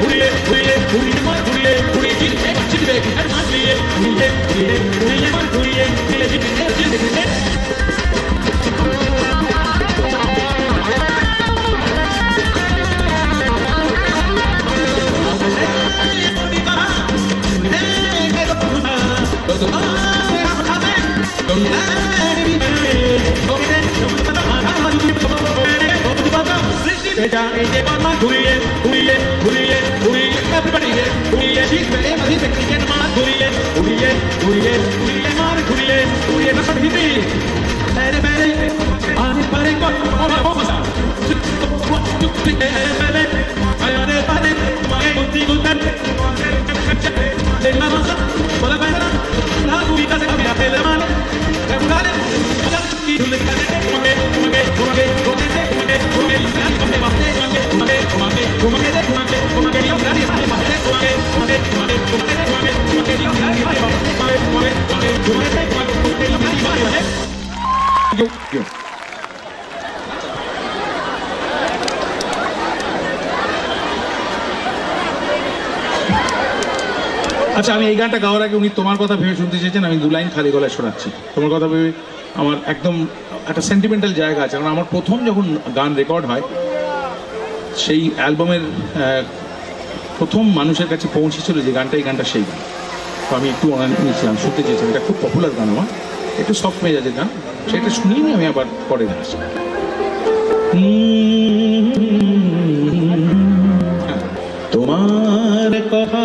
ঘুরিয়ে ঘুরিয়ে ঘুরিয়ে ঘুরিয়ে ঘুরিয়ে Let me আচ্ছা আমি এই গানটা গাওয়ার আগে উনি তোমার কথা ভেবে শুনতে চেয়েছেন, আমি দু লাইন খালি গলায় শোনাচ্ছি। তোমার কথা ভেবে আমার একদম একটা সেন্টিমেন্টাল জায়গা আছে। কারণ আমার প্রথম যখন গান রেকর্ড হয়, সেই অ্যালবামের প্রথম মানুষের কাছে পৌঁছেছিল যে গানটা, এই গানটা সেই গান। তো আমি একটু নিয়েছিলাম, শুনতে চেয়েছিলাম। এটা খুব পপুলার গান আমার। একটু সফট মেজাজের গান। সেটা শুনিয়ে নিয়ে আমি আবার পরে আসছি তোমার কথা